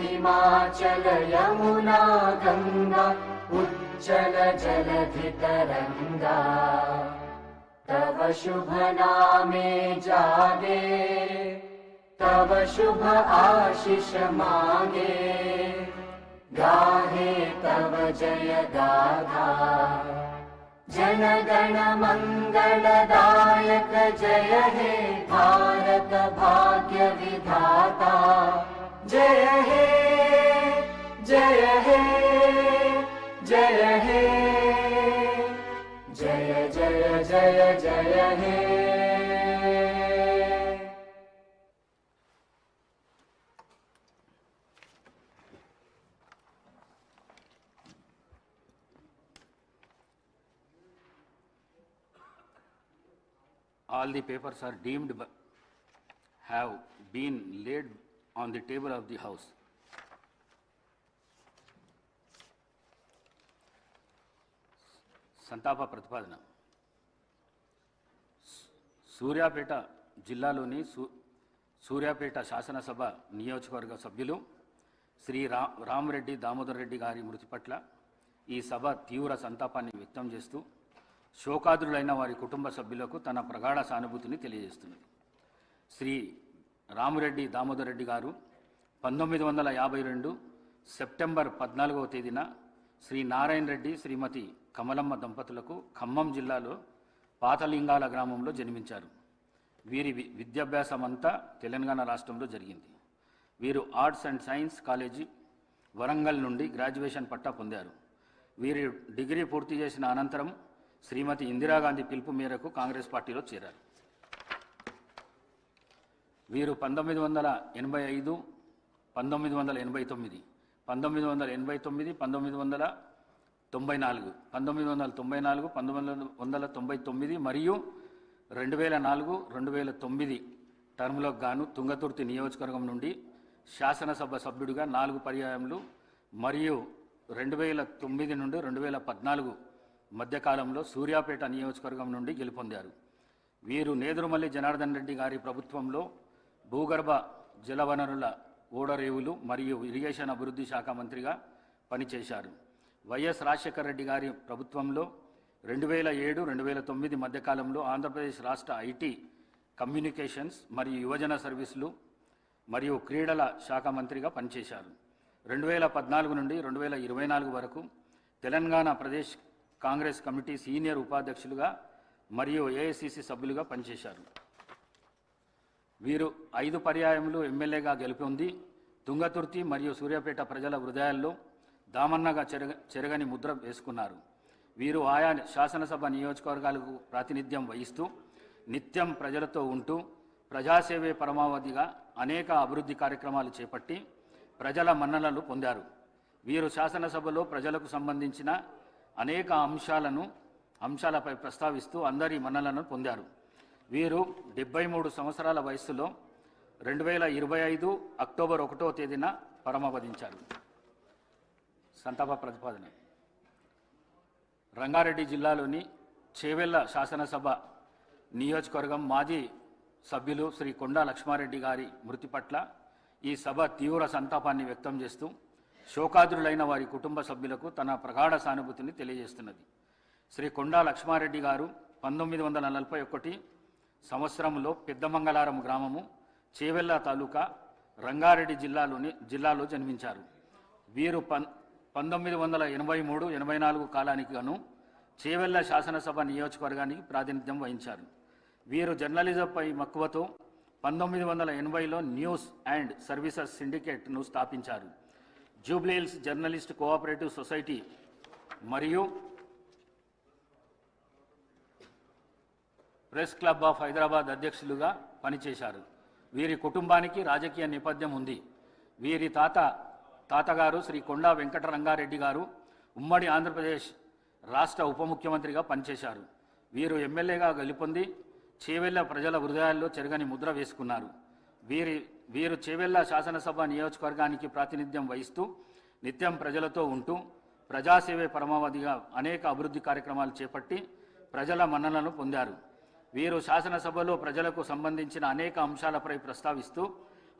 हिमाचल यमुना गङ्गा उच्चल जलधितरङ्गा तव शुभ नामे जागे तव शुभ आशिष मागे। गाहे तव जय गाथा जनगण मङ्गलदायक जय हे भारत भाग्य विधाता जय हे जय हे जय हे जय जय जय जय हे all the papers are deemed have been laid on the table of the house. సంతాప ప్రతిపాదన సూర్యాపేట జిల్లాలోని సూ సూర్యాపేట శాసనసభ నియోజకవర్గ సభ్యులు శ్రీ రా రామరెడ్డి దామోదర్ రెడ్డి గారి మృతి పట్ల ఈ సభ తీవ్ర సంతాపాన్ని వ్యక్తం చేస్తూ శోకాదులైన వారి కుటుంబ సభ్యులకు తన ప్రగాఢ సానుభూతిని తెలియజేస్తున్నది శ్రీ రామిరెడ్డి దామోదర్ రెడ్డి గారు పంతొమ్మిది వందల యాభై రెండు సెప్టెంబర్ పద్నాలుగవ తేదీన శ్రీ నారాయణ రెడ్డి శ్రీమతి కమలమ్మ దంపతులకు ఖమ్మం జిల్లాలో పాతలింగాల గ్రామంలో జన్మించారు. వీరి వి- విద్యాభ్యాసం అంతా తెలంగాణ రాష్ట్రంలో జరిగింది. వీరు arts and science college Warangal నుండి గ్రాడ్యుయేషన్ పట్టా పొందారు. వీరి డిగ్రీ పూర్తి చేసిన అనంతరం శ్రీమతి ఇందిరాగాంధీ పిలుపు మేరకు కాంగ్రెస్ పార్టీలో చేరారు. వీరు పంతొమ్మిది వందల ఎనభై ఐదు పంతొమ్మిది వందల ఎనభై తొమ్మిది పంతొమ్మిది వందల ఎనభై తొమ్మిది పంతొమ్మిది వందల తొంభై నాలుగు పంతొమ్మిది వందల తొంభై నాలుగు పంతొమ్మిది వందల తొంభై తొమ్మిది మరియు రెండు వేల నాలుగు రెండు వేల తొమ్మిది టర్మ్లో గాను తుంగతుర్తి నియోజకవర్గం నుండి శాసనసభ సభ్యుడిగా నాలుగు పర్యాయములు మరియు రెండు వేల తొమ్మిది నుండి రెండు వేల పద్నాలుగు మధ్యకాలంలో సూర్యాపేట నియోజకవర్గం నుండి గెలుపొందారు. వీరు నేదురుమల్లి జనార్దన్ రెడ్డి గారి ప్రభుత్వంలో భూగర్భ జలవనరుల ఓడరేవులు మరియు ఇరిగేషన్ అభివృద్ధి శాఖ మంత్రిగా పనిచేశారు. వైఎస్ రాజశేఖర రెడ్డి గారి ప్రభుత్వంలో రెండు వేల ఏడు రెండు వేల తొమ్మిది మధ్యకాలంలో ఆంధ్రప్రదేశ్ రాష్ట్ర ఐటీ కమ్యూనికేషన్స్ మరియు యువజన సర్వీసులు మరియు క్రీడల శాఖ మంత్రిగా పనిచేశారు. రెండు వేల పద్నాలుగు నుండి రెండు వేల ఇరవై నాలుగు వరకు తెలంగాణ ప్రదేశ్ కాంగ్రెస్ కమిటీ సీనియర్ ఉపాధ్యక్షులుగా మరియు ఏఐసిసి సభ్యులుగా పనిచేశారు. వీరు ఐదు పర్యాయములు ఎమ్మెల్యేగా గెలుపొంది తుంగతుర్తి మరియు సూర్యాపేట ప్రజల హృదయాల్లో దామన్నగా చెరగ చెరగని ముద్ర వేసుకున్నారు. వీరు ఆయా శాసనసభ నియోజకవర్గాలకు ప్రాతినిధ్యం వహిస్తూ నిత్యం ప్రజలతో ఉంటూ ప్రజాసేవే పరమావధిగా అనేక అభివృద్ధి కార్యక్రమాలు చేపట్టి ప్రజల మన్ననలు పొందారు. వీరు శాసనసభలో ప్రజలకు సంబంధించిన అనేక అంశాలను అంశాలపై ప్రస్తావిస్తూ అందరి మన్నలను పొందారు. వీరు డెబ్బై మూడు సంవత్సరాల వయస్సులో రెండు వేల ఇరవై ఐదు అక్టోబర్ ఒకటో తేదీన పరమపదించారు సంతాప ప్రతిపాదన. రంగారెడ్డి జిల్లాలోని చేవెళ్ళ శాసనసభ నియోజకవర్గం మాజీ సభ్యులు శ్రీ కొండా లక్ష్మారెడ్డి గారి మృతి పట్ల ఈ సభ తీవ్ర సంతాపాన్ని వ్యక్తం చేస్తూ శోకాదులైన వారి కుటుంబ సభ్యులకు తన ప్రగాఢ సానుభూతిని తెలియజేస్తున్నది. శ్రీ కొండా లక్ష్మారెడ్డి గారు పంతొమ్మిది వందల నలభై ఒకటి సంవత్సరంలో పెద్దమంగళారం గ్రామము చేవెళ్ళ తాలూకా రంగారెడ్డి జిల్లాలోని జిల్లాలో జన్మించారు. వీరు పన్ పంతొమ్మిది వందల ఎనభై మూడు ఎనభై నాలుగు కాలానికి గాను చేవెళ్ళ శాసనసభ నియోజకవర్గానికి ప్రాతినిధ్యం వహించారు. వీరు జర్నలిజంపై మక్కువతో పంతొమ్మిది వందల ఎనభైలో న్యూస్ అండ్ సర్వీసెస్ సిండికేట్ను స్థాపించారు. Jubilee Hills journalist cooperative society మరియు ప్రెస్ క్లబ్ ఆఫ్ హైదరాబాద్ అధ్యక్షులుగా పనిచేశారు. వీరి కుటుంబానికి రాజకీయ నేపథ్యం ఉంది. వీరి తాత తాతగారు శ్రీ కొండా వెంకటరంగారెడ్డి గారు ఉమ్మడి ఆంధ్రప్రదేశ్ రాష్ట్ర ఉప ముఖ్యమంత్రిగా పనిచేశారు. వీరు ఎమ్మెల్యేగా గెలుపొంది చేవెళ్ళ ప్రజల హృదయాల్లో చెరగని ముద్ర వేసుకున్నారు. వీరి వీరు చేవెళ్ళ శాసనసభ నియోజకవర్గానికి ప్రాతినిధ్యం వహిస్తూ నిత్యం ప్రజలతో ఉంటూ ప్రజాసేవే పరమావధిగా అనేక అభివృద్ధి కార్యక్రమాలు చేపట్టి ప్రజల మన్ననలను పొందారు. వీరు శాసనసభలో ప్రజలకు సంబంధించిన అనేక అంశాలపై ప్రస్తావిస్తూ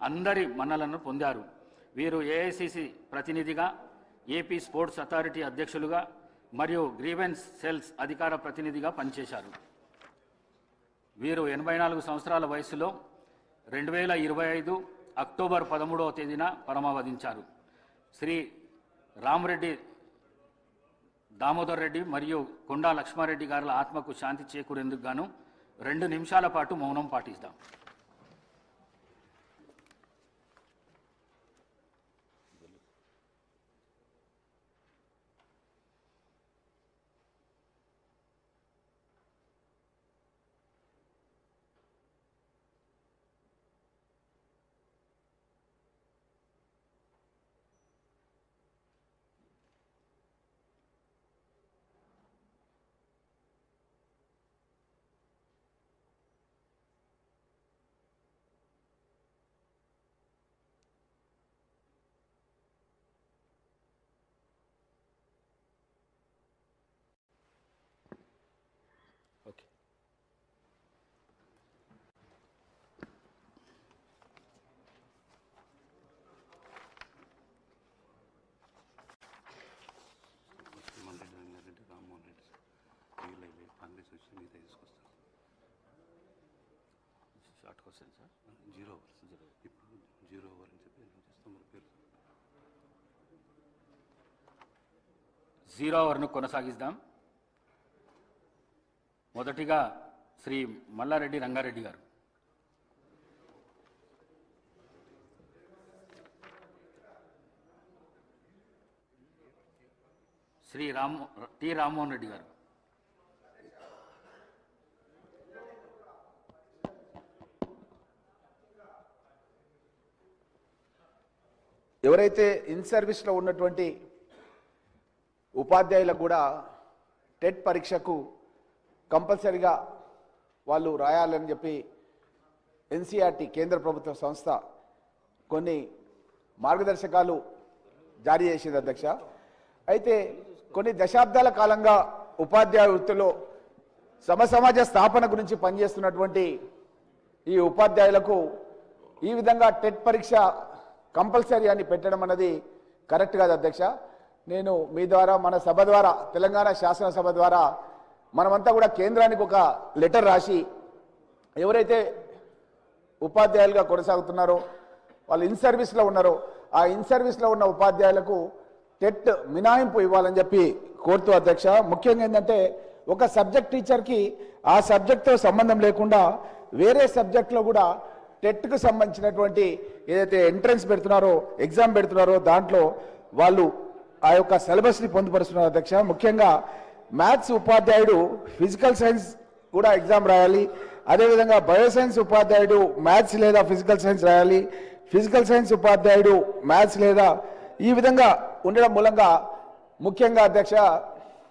అందరి మన్నలను పొందారు. వీరు ఏఐసిసి ప్రతినిధిగా ఏపీ స్పోర్ట్స్ అథారిటీ అధ్యక్షులుగా మరియు గ్రీవెన్స్ సెల్స్ అధికార ప్రతినిధిగా పనిచేశారు. వీరు ఎనభై నాలుగు సంవత్సరాల వయసులో రెండు వేల ఇరవై ఐదు అక్టోబర్ పదమూడవ తేదీన పరమావధించారు. శ్రీ రామరెడ్డి దామోదర్ రెడ్డి మరియు కొండా లక్ష్మారెడ్డి గారుల ఆత్మకు శాంతి చేకూరేందుకు గాను రెండు నిమిషాల పాటు మౌనం పాటిస్తాం ఓకే రామ్మోహన్ రెడ్డి సార్ వీళ్ళు కాంగ్రెస్ వచ్చి మీద తీసుకొస్తారు question sir. Zero over. Zero ఇప్పుడు జీరో ఓవర్ అని చెప్పి చేస్తాం మన పేరు జీరో అవర్ను కొనసాగిద్దాం. మొదటిగా శ్రీ మల్లారెడ్డి రంగారెడ్డి గారు. శ్రీ రామ్ టి రామ్మోహన్ రెడ్డి గారు. ఎవరైతే ఇన్ సర్వీస్లో ఉన్నటువంటి ఉపాధ్యాయులకు కూడా టెట్ పరీక్షకు కంపల్సరిగా వాళ్ళు రాయాలని చెప్పి ఎన్సీఆర్టీ కేంద్ర ప్రభుత్వ సంస్థ కొన్ని మార్గదర్శకాలు జారీ చేసింది అధ్యక్ష. అయితే కొన్ని దశాబ్దాల కాలంగా ఉపాధ్యాయ వృత్తిలో సమసమాజ స్థాపన గురించి పనిచేస్తున్నటువంటి ఈ ఉపాధ్యాయులకు ఈ విధంగా టెట్ పరీక్ష కంపల్సరీ అని పెట్టడం అన్నది కరెక్ట్ కాదు అధ్యక్ష. నేను మీ ద్వారా మన సభ ద్వారా తెలంగాణ శాసనసభ ద్వారా మనమంతా కూడా కేంద్రానికి ఒక లెటర్ రాసి ఎవరైతే ఉపాధ్యాయులుగా కొనసాగుతున్నారో వాళ్ళు ఇన్ సర్వీస్లో ఉన్నారో ఆ ఇన్ సర్వీస్లో ఉన్న ఉపాధ్యాయులకు టెట్ మినాయింపు ఇవ్వాలని చెప్పి కోరుతూ అధ్యక్ష. ముఖ్యంగా ఏంటంటే ఒక సబ్జెక్ట్ టీచర్కి ఆ సబ్జెక్ట్తో సంబంధం లేకుండా వేరే సబ్జెక్ట్లో కూడా టెట్కు సంబంధించినటువంటి ఏదైతే ఎంట్రన్స్ పెడుతున్నారో ఎగ్జామ్ పెడుతున్నారో దాంట్లో వాళ్ళు ఆ యొక్క సిలబస్ని పొందుపరుస్తున్నారు అధ్యక్ష. ముఖ్యంగా మ్యాథ్స్ ఉపాధ్యాయుడు ఫిజికల్ సైన్స్ కూడా ఎగ్జామ్ రాయాలి. అదేవిధంగా బయోసైన్స్ ఉపాధ్యాయుడు మ్యాథ్స్ లేదా ఫిజికల్ సైన్స్ రాయాలి. ఫిజికల్ సైన్స్ ఉపాధ్యాయుడు మ్యాథ్స్ లేదా ఈ విధంగా ఉండడం మూలంగా ముఖ్యంగా అధ్యక్ష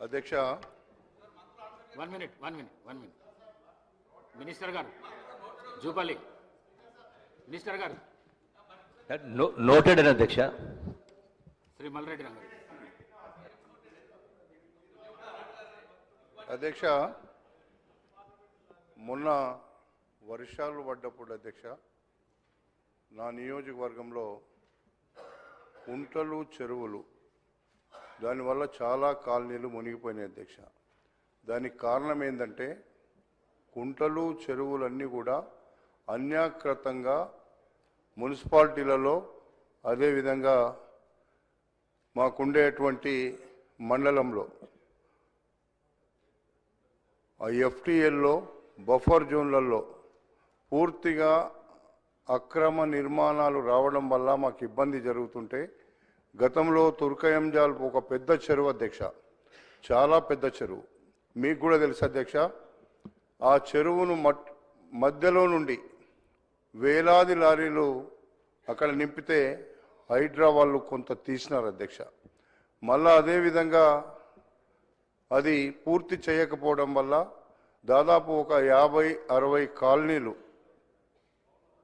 అధ్యక్ష. One minute one minute one minute. Minister గారు జూపల్లి. మినిస్టర్ గారు. నోటెడ్ అని అధ్యక్ష. శ్రీ మల్లారెడ్డి రంగారెడ్డి అధ్యక్ష మొన్న వర్షాలు పడ్డప్పుడు అధ్యక్ష నా నియోజకవర్గంలో కుంటలు చెరువులు దానివల్ల చాలా కాలనీలు మునిగిపోయినాయి అధ్యక్ష. దానికి కారణం ఏంటంటే కుంటలు చెరువులన్నీ కూడా అన్యాకృతంగా మున్సిపాలిటీలలో అదేవిధంగా మాకుండేటువంటి మండలంలో ఆ ఎఫ్టీఎల్లో బఫర్ జోన్లలో పూర్తిగా అక్రమ నిర్మాణాలు రావడం వల్ల మాకు ఇబ్బంది జరుగుతుంటే గతంలో తుర్కయంజాల్ ఒక పెద్ద చెరువు అధ్యక్ష. చాలా పెద్ద చెరువు. మీకు కూడా తెలుసు అధ్యక్ష. ఆ చెరువును మట్ మధ్యలో నుండి వేలాది లారీలు అక్కడ నింపితే హైడ్రా వాళ్ళు కొంత తీసినారు అధ్యక్ష. మళ్ళా అదేవిధంగా అది పూర్తి చేయకపోవడం వల్ల దాదాపు ఒక యాభై అరవై కాలనీలు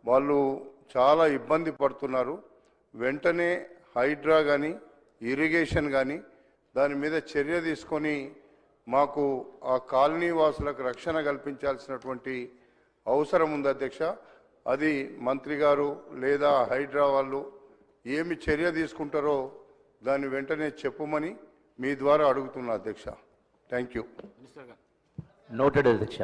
వాళ్ళు చాలా ఇబ్బంది పడుతున్నారు. వెంటనే హైడ్రా కానీ ఇరిగేషన్ కానీ దాని మీద చర్య తీసుకొని మాకు ఆ కాలనీ వాసులకు రక్షణ కల్పించాల్సినటువంటి అవసరం ఉంది అధ్యక్ష. అది మంత్రి గారు లేదా హైడ్రా వాళ్ళు ఏమి చర్య తీసుకుంటారో దాన్ని వెంటనే చెప్పమని మీ ద్వారా అడుగుతున్నా అధ్యక్ష. Thank you. నోటెడ్ అధ్యక్ష.